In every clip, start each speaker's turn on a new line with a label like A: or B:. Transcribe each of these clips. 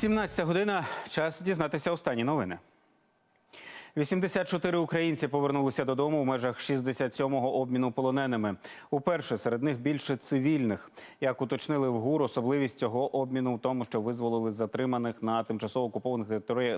A: 17 година. Час дізнатися останні новини. 84 українці повернулися додому в межах 67-го обміну полоненими. Уперше серед них більше цивільних. Як уточнили в ГУР, особливість цього обміну в тому, що визволили затриманих на тимчасово окупованих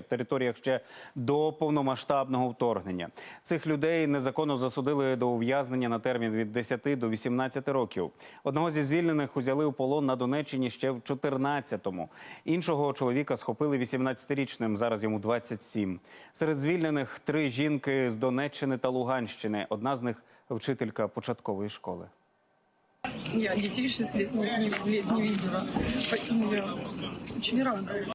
A: територіях ще до повномасштабного вторгнення. Цих людей незаконно засудили до ув'язнення на термін від 10 до 18 років. Одного зі звільнених узяли у полон на Донеччині ще в 14-му. Іншого чоловіка схопили 18-річним. Зараз йому 27. Серед звільнених три жінки з Донеччини та Луганщини. Одна з них вчителька початкової школи.
B: Я детей 6 лет не, не, не я очень рада.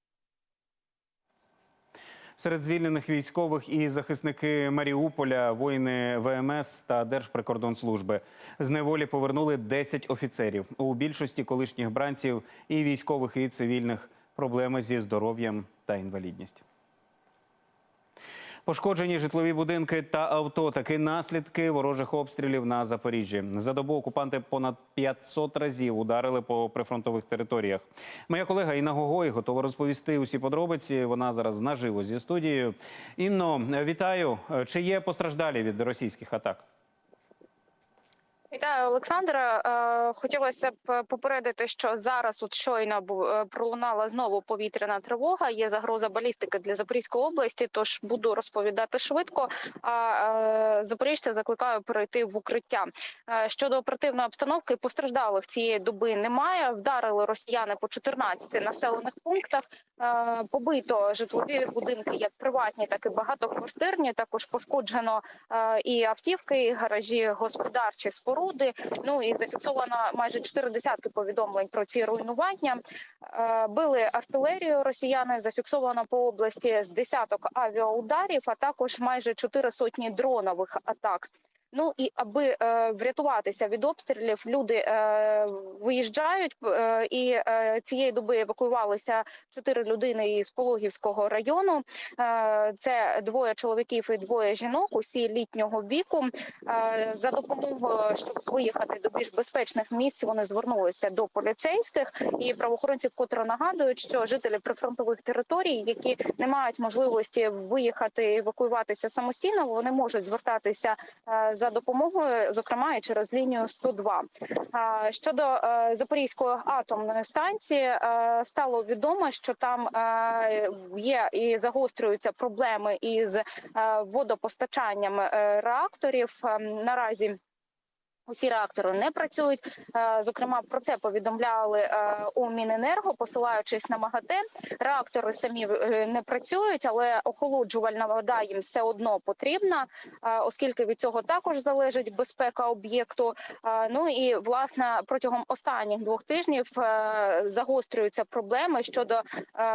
A: Серед звільнених військових і захисники Маріуполя, воїни ВМС та Держприкордонслужби. З неволі повернули 10 офіцерів. У більшості колишніх бранців і військових, і цивільних проблеми зі здоров'ям та інвалідність. Пошкоджені житлові будинки та авто. Такі наслідки ворожих обстрілів на Запоріжжі. За добу окупанти понад 500 разів ударили по прифронтових територіях. Моя колега Інна Гогой готова розповісти усі подробиці. Вона зараз наживо зі студією. Інно, вітаю. Чи є постраждалі від російських атак?
C: Вітаю, Олександра. Е, Хотілося б попередити, що зараз от щойно е, пролунала знову повітряна тривога. Є загроза балістики для Запорізької області. Тож буду розповідати швидко. А е, запоріжця закликаю перейти в укриття. Щодо оперативної обстановки, постраждалих цієї доби немає. Вдарили росіяни по 14 населених пунктах. Побито житлові будинки, як приватні, так і багатоквартирні. Також пошкоджено і автівки, і гаражі, господарчі споруди. Ну і зафіксовано майже чотири десятки повідомлень про ці руйнування. Е, Били артилерію росіяни. Зафіксовано по області з десяток авіаударів, а також майже чотири сотні дронових атак. Ну і аби е, врятуватися від обстрілів, люди е, виїжджають е, і е, цієї доби евакуювалися чотири людини із Пологівського району. Е, це двоє чоловіків і двоє жінок, усі літнього віку. Е, За допомогою, щоб виїхати до більш безпечних місць, вони звернулися до поліцейських і правоохоронців, котре нагадують, що жителі прифронтових територій, які не мають можливості виїхати евакуюватися самостійно, вони можуть звертатися е, за допомогою, зокрема і через лінію 102. А, Щодо е, Запорізької атомної станції, е, стало відомо, що там е, є і загострюються проблеми із водопостачанням реакторів. Е, Наразі Усі реактори не працюють. Е, Зокрема, про це повідомляли е, у Міненерго, посилаючись на МАГАТЕ. Реактори самі е, не працюють, але охолоджувальна вода їм все одно потрібна, оскільки від цього також залежить безпека об'єкту. Ну і власне протягом останніх двох тижнів загострюються проблеми щодо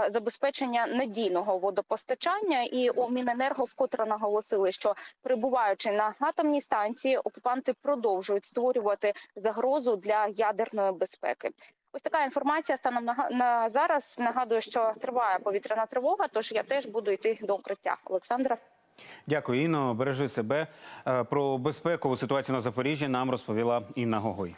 C: забезпечення надійного водопостачання. І у Міненерго вкотре наголосили, що перебуваючи на атомній станції, окупанти продовжують створювати загрозу для ядерної безпеки. Ось така інформація станом на, на зараз. Нагадую, що триває повітряна тривога. Тож я теж буду йти до укриття. Олександра.
A: Дякую, Інно. Бережи себе. Е, Про безпекову ситуацію на Запоріжжі нам розповіла Інна Гогой.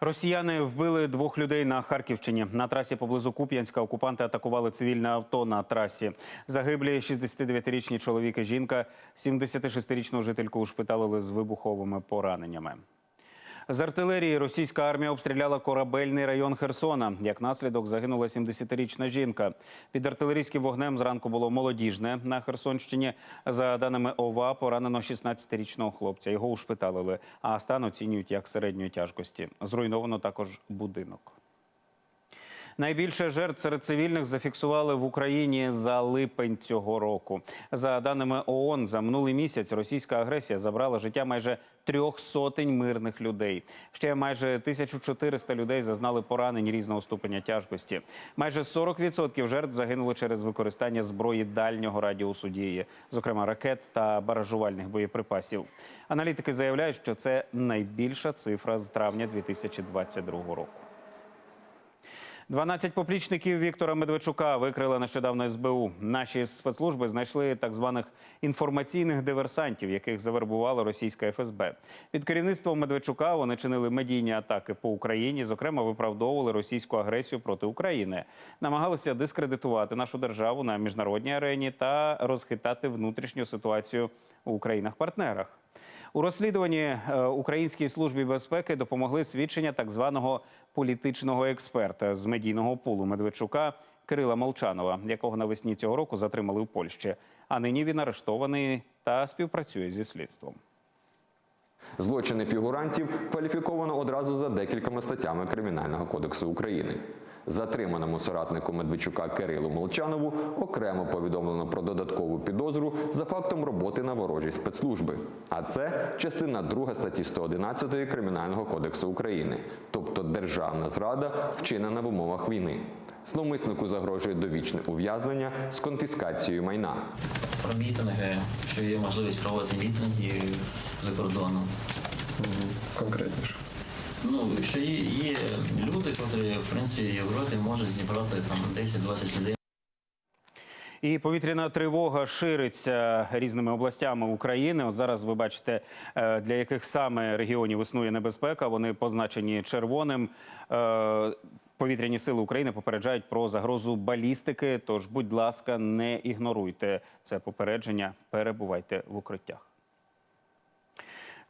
A: Росіяни вбили двох людей на Харківщині. На трасі поблизу Куп'янська окупанти атакували цивільне авто на трасі. Загиблі 69-річні чоловік і жінка, 76-річну жительку ушпиталили з вибуховими пораненнями. З артилерії російська армія обстріляла корабельний район Херсона. Як наслідок загинула 70-річна жінка. Під артилерійським вогнем зранку було молодіжне на Херсонщині. За даними ОВА, поранено 16-річного хлопця. Його ушпиталили, а стан оцінюють як середньої тяжкості. Зруйновано також будинок. Найбільше жертв серед цивільних зафіксували в Україні за липень цього року. За даними ООН, за минулий місяць російська агресія забрала життя майже трьох сотень мирних людей. Ще майже 1400 людей зазнали поранень різного ступеня тяжкості. Майже 40% жертв загинули через використання зброї дальнього радіусу дії, зокрема ракет та баражувальних боєприпасів. Аналітики заявляють, що це найбільша цифра з травня 2022 року. 12 поплічників Віктора Медведчука викрила нещодавно СБУ. Наші спецслужби знайшли так званих інформаційних диверсантів, яких завербувала російська ФСБ. Під керівництвом Медведчука вони чинили медійні атаки по Україні, зокрема виправдовували російську агресію проти України, намагалися дискредитувати нашу державу на міжнародній арені та розхитати внутрішню ситуацію у країнах-партнерах. У розслідуванні е, Українській службі безпеки допомогли свідчення так званого політичного експерта з медійного пулу Медведчука Кирила Молчанова, якого навесні цього року затримали в Польщі. А нині він арештований та співпрацює зі слідством.
D: Злочини фігурантів кваліфіковано одразу за декількома статтями Кримінального кодексу України. Затриманому соратнику Медведчука Кирилу Молчанову окремо повідомлено про додаткову підозру за фактом роботи на ворожій спецслужби. А це частина 2 статті 111 Кримінального кодексу України, тобто державна зрада, вчинена в умовах війни. Зловмиснику загрожує довічне ув'язнення з конфіскацією майна.
E: про мітинги, що є можливість проводити мітинги за кордоном.
F: конкретніше.
E: Ну, що є, є люди, котрі в принципі в Європі можуть зібрати там 10-20 людей.
A: І повітряна тривога шириться різними областями України. От зараз ви бачите, е, для яких саме регіонів існує небезпека. Вони позначені червоним. Е, Повітряні сили України попереджають про загрозу балістики. Тож, будь ласка, не ігноруйте це попередження. Перебувайте в укриттях.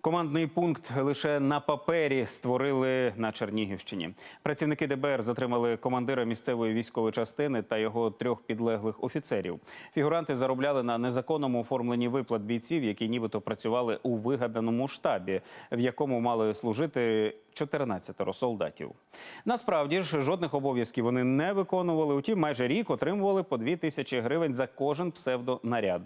A: Командний пункт лише на папері створили на Чернігівщині. Працівники ДБР затримали командира місцевої військової частини та його трьох підлеглих офіцерів. Фігуранти заробляли на незаконному оформленні виплат бійців, які нібито працювали у вигаданому штабі, в якому мали служити 14 солдатів. Насправді ж жодних обов'язків вони не виконували. Утім, майже рік отримували по 2 тисячі гривень за кожен псевдонаряд.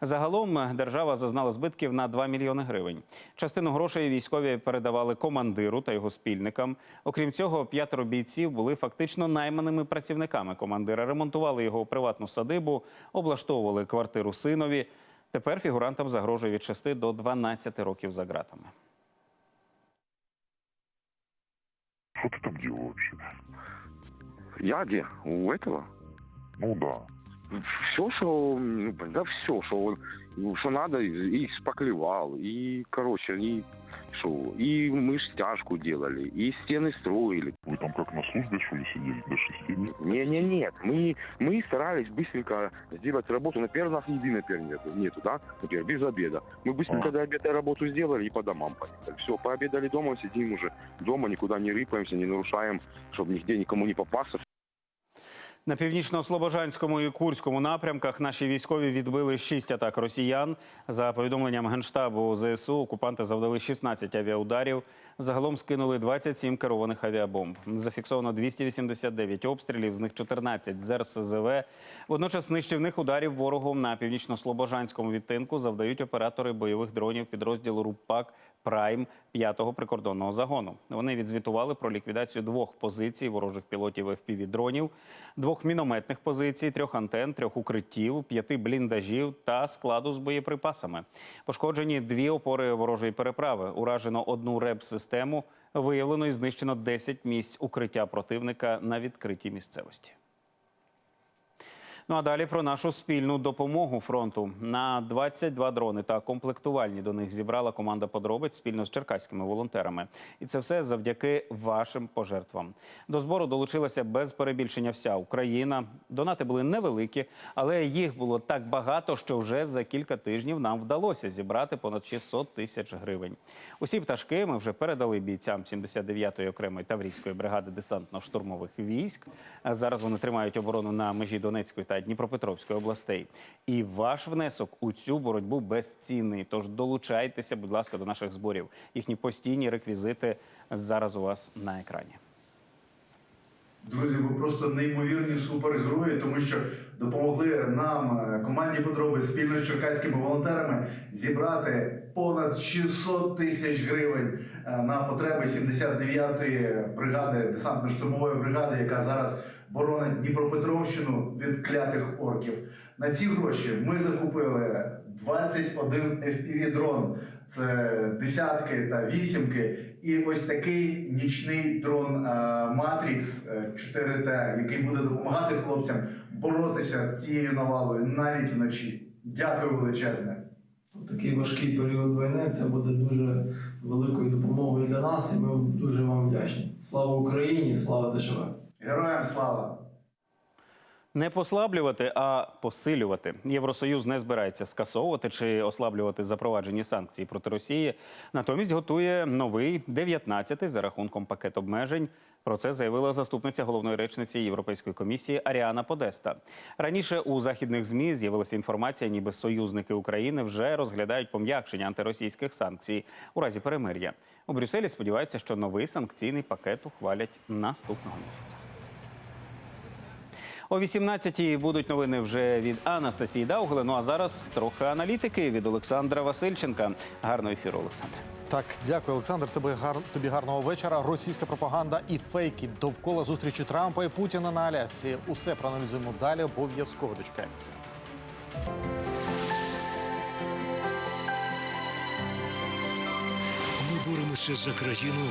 A: Загалом держава зазнала збитків на 2 мільйони гривень. Частину грошей військові передавали командиру та його спільникам. Окрім цього, п'ятеро бійців були фактично найманими працівниками командира. Ремонтували його приватну садибу, облаштовували квартиру синові. Тепер фігурантам загрожує від 6 до 12 років за ґратами.
G: Что ты там делал вообще?
H: Я где? У этого?
G: Ну да.
H: Все, что, ну, да все, что, он, ну, что надо, и шпаклевал, и, короче, и что, и мы стяжку делали, и стены строили.
G: Вы там как на службе, что ли, сидели до шести?
H: Не, не, нет, мы, мы старались быстренько сделать работу. Например, у нас еды, например, нету, нету, да, например, без обеда. Мы быстренько
G: А.
H: до обеда работу сделали и по домам поехали. Все, пообедали дома, сидим уже дома, никуда не рыпаемся, не нарушаем, чтобы нигде никому не попасться,
A: На північно-слобожанському і Курському напрямках наші військові відбили шість атак росіян. За повідомленням генштабу ЗСУ, окупанти завдали 16 авіаударів. Загалом скинули 27 керованих авіабомб. Зафіксовано 289 обстрілів, з них 14 з РСЗВ. Водночас нищівних ударів ворогом на північно-слобожанському відтинку завдають оператори бойових дронів підрозділу РУПАК Прайм 5-го прикордонного загону. Вони відзвітували про ліквідацію двох позицій ворожих пілотів fpv дронів, двох мінометних позицій, трьох антен, трьох укриттів, п'яти бліндажів та складу з боєприпасами. Пошкоджені дві опори ворожої переправи. Уражено одну реб-систему. Виявлено і знищено 10 місць укриття противника на відкритій місцевості. Ну а далі про нашу спільну допомогу фронту. На 22 дрони та комплектувальні до них зібрала команда подробиць спільно з черкаськими волонтерами. І це все завдяки вашим пожертвам. До збору долучилася без перебільшення вся Україна. Донати були невеликі, але їх було так багато, що вже за кілька тижнів нам вдалося зібрати понад 600 тисяч гривень. Усі пташки ми вже передали бійцям 79-ї окремої таврійської бригади десантно-штурмових військ. Зараз вони тримають оборону на межі Донецької та Дніпропетровської областей. І ваш внесок у цю боротьбу безцінний. Тож долучайтеся, будь ласка, до наших зборів. Їхні постійні реквізити зараз у вас на екрані.
I: Друзі, ви просто неймовірні супергерої, тому що допомогли нам, е, команді Подроби, спільно з черкаськими волонтерами, зібрати понад 600 тисяч гривень е, на потреби 79-ї бригади, десантно-штурмової бригади, яка зараз боронить Дніпропетровщину від клятих орків. На ці гроші ми закупили 21 FPV дрон. Це десятки та вісімки. І ось такий нічний дрон е, Matrix е, 4T, який буде допомагати хлопцям боротися з цією навалою навіть вночі. Дякую величезне.
J: Такий важкий період війни це буде дуже великою допомогою для нас, і ми дуже вам вдячні. Слава Україні, слава ДШВ!
I: Героям слава!
A: Не послаблювати, а посилювати. Євросоюз не збирається скасовувати чи ослаблювати запроваджені санкції проти Росії. Натомість готує новий 19-й за рахунком пакет обмежень. Про це заявила заступниця головної речниці Європейської комісії Аріана Подеста. Раніше у західних змі з'явилася інформація, ніби союзники України вже розглядають пом'якшення антиросійських санкцій у разі перемир'я. У Брюсселі сподіваються, що новий санкційний пакет ухвалять наступного місяця. О 18-й будуть новини вже від Анастасії Даугли. Ну а зараз трохи аналітики від Олександра Васильченка. Гарного ефіру, Олександре.
K: Так, дякую, Олександр. Тобі гар... тобі гарного вечора. Російська пропаганда і фейки довкола зустрічі Трампа і Путіна на Алясці. Усе проаналізуємо далі. Обов'язково дочекайтеся.
L: Ми боремося за країну,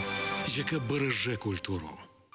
L: яка береже культуру.